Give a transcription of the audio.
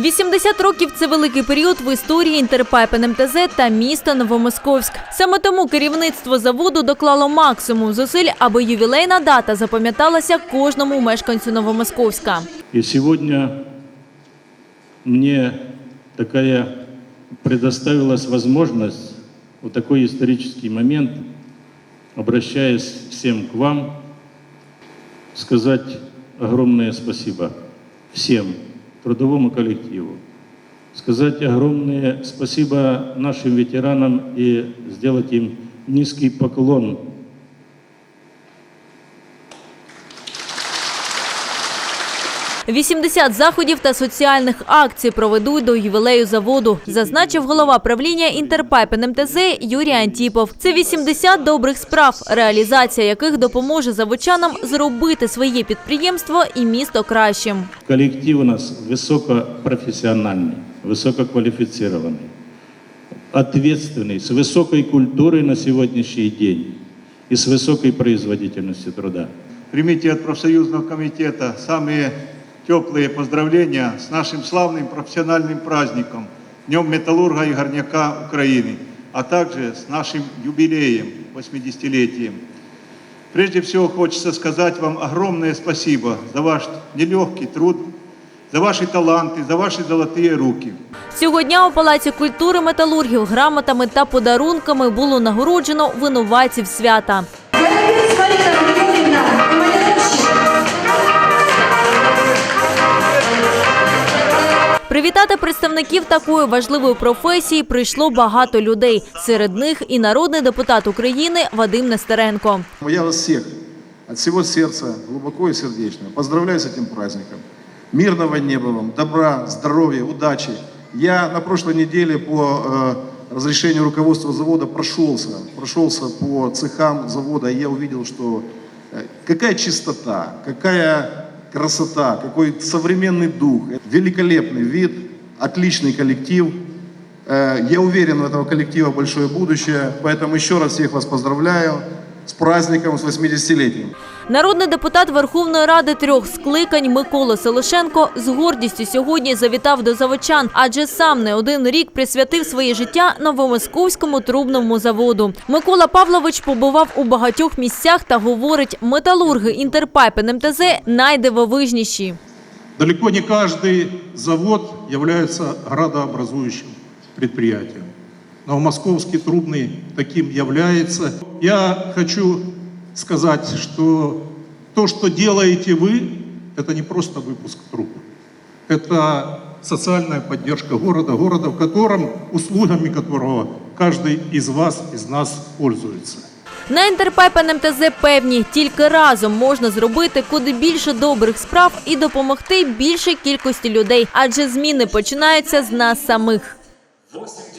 80 років це великий період в історії Інтерпайп НМТЗ та міста Новомосковськ. Саме тому керівництво заводу доклало максимум зусиль, аби ювілейна дата запам'яталася кожному мешканцю Новомосковська. И сегодня мне такая предоставилась возможность в такой исторический момент, обращаясь всем к вам, сказать огромное спасибо всем трудовому коллективу, сказать огромное спасибо нашим ветеранам и сделать им низкий поклон – 80 заходів та соціальних акцій проведуть до ювілею заводу, зазначив голова правління Інтерпайп НМТЗ Юрій Антіпов. Це 80 добрих справ, реалізація яких допоможе заводчанам зробити своє підприємство і місто кращим. Коллектив у нас высокопрофессиональный, высококвалифицированный, ответственный, с высокой культурой на сегодняшний день и с высокой производительностью труда. Примите от профсоюзного комитета самые теплые поздравления с нашим славным профессиональным праздником, Днем металлурга и горняка Украины, а также с нашим юбилеем, 80-летием. Прежде всего хочется сказать вам огромное спасибо за ваш нелегкий труд, за ваши таланты, за ваши золотые руки. Цього дня у Палаці культури металургів грамотами та подарунками було нагороджено винуватців свята. Привітати представників такої важливої професії прийшло багато людей. Серед них і народний депутат України Вадим Нестеренко. Я вас всех от всего сердца, глубоко и сердечно поздравляю с этим праздником. Мирного неба вам, добра, здоровья, удачи. Я на прошлой неделе по э, разрешению руководства завода прошелся, прошелся по цехам завода, и я увидел, что э, какая чистота, какая красота, какой современный дух, великолепный вид, отличный коллектив. Э, Я уверен, у этого коллектива большое будущее, поэтому еще раз всех вас поздравляю с праздником, с 80-летием. Народний депутат Верховної Ради трьох скликань Микола Селишенко з гордістю сьогодні завітав до заводчан, адже сам не один рік присвятив своє життя новомосковському трубному заводу. Микола Павлович побував у багатьох місцях та говорить, металурги Інтерпайп НМТЗ найдивовижніші. Далеко не каждый завод является градообразующим предприятием. Новомосковский трубный таким является. Я хочу сказать, что то, что делаете вы, это не просто выпуск труб. Это социальная поддержка города, города, в котором, услугами которого каждый из вас, из нас пользуется. На Інтерпайп НМТЗ певні, тільки разом можна зробити куди більше добрих справ і допомогти більшій кількості людей, адже зміни починаються з нас самих. 80